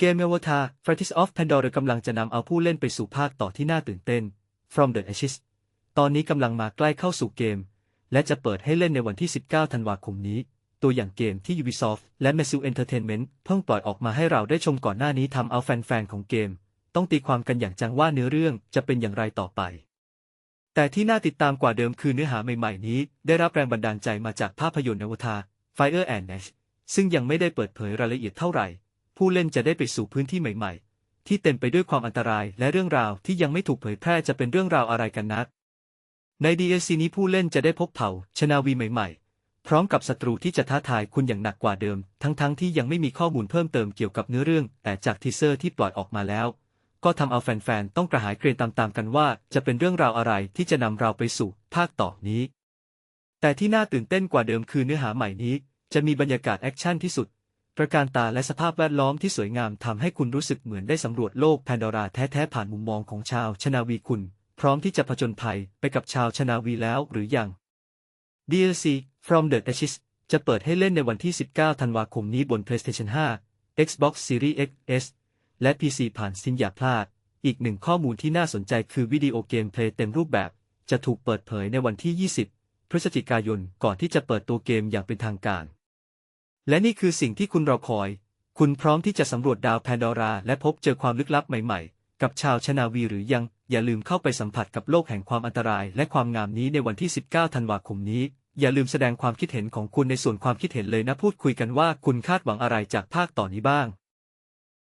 เกม Avatar Frontiers of Pandora กำลังจะนำเอาผู้เล่นไปสู่ภาคต่อที่น่าตื่นเต้น From the Ashes ตอนนี้กำลังมาใกล้เข้าสู่เกม และจะเปิดให้เล่นในวันที่ 19 ธันวาคมนี้ ตัวอย่างเกมที่ Ubisoft และ m a s u Entertainment เพิ่งปล่อยออกมาให้เราได้ชมก่อนหน้านี้ทำเอาแฟนๆ ของเกม ต้องตีความกันอย่างจังว่าเนื้อเรื่องจะเป็นอย่างไรต่อไป แต่ที่น่าติดตามกว่าเดิมคือเนื้อหาใหม่ๆ นี้ ได้รับแรงบันดาลใจมาจากภาพยนตร์อวตาร Fire and Ash ซึ่งยังไม่ได้เปิดเผยรายละเอียดเท่าไหร่ ผู้เล่นจะได้ไปสู่พื้นที่ใหม่ ๆ ที่เต็มไปด้วยความอันตรายและเรื่องราวที่ยังไม่ถูกเผยแพร่จะเป็นเรื่องราวอะไรกันนัก ใน DLC นี้ผู้เล่นจะได้พบเผ่าชนาวีใหม่ ๆ พร้อมกับศัตรูที่จะท้าทายคุณอย่างหนักกว่าเดิม ทั้งๆที่ยังไม่มีข้อมูลเพิ่มเติมเกี่ยวกับเนื้อเรื่อง แต่จากทีเซอร์ที่ปล่อยออกมาแล้ว ก็ทำเอาแฟนๆต้องกระหายเกรงตามๆกันว่า จะเป็นเรื่องราวอะไรที่จะนำเราไปสู่ภาคต่อนี้ แต่ที่น่าตื่นเต้นกว่าเดิมคือเนื้อหาใหม่นี้จะมีบรรยากาศแอคชั่นที่สุด ประการตาและสภาพแวดล้อมที่สวยงามทำให้คุณรู้สึกเหมือนได้สำรวจโลกแพนดอราแท้ ๆ ผ่านมุมมองของชาวชนาวีคุณ พร้อมที่จะผจญภัยไปกับชาวชนาวีแล้วหรือยัง DLC From the Ashes จะเปิดให้เล่นในวันที่ 19 ธันวาคมนี้บน PlayStation 5 Xbox Series X และ PC ผ่านซินอย่าพลาด อีกหนึ่งข้อมูลที่น่าสนใจคือวิดีโอเกมเพลย์เต็มรูปแบบ จะถูกเปิดเผยในวันที่ 20 พฤศจิกายนก่อนที่จะเปิดตัวเกมอย่างเป็นทางการ และนี่คือสิ่งที่คุณรอคอย คุณพร้อมที่จะสำรวจดาวแพนดอรา และพบเจอความลึกลับใหม่ๆ กับชาวชนาวีหรือยัง อย่าลืมเข้าไปสัมผัสกับโลกแห่งความอันตราย และความงามนี้ในวันที่ 19 ธันวาคมนี้ อย่าลืมแสดงความคิดเห็นของคุณในส่วนความคิดเห็นเลยนะ พูดคุยกันว่าคุณคาดหวังอะไรจากภาคต่อนนี้บ้าง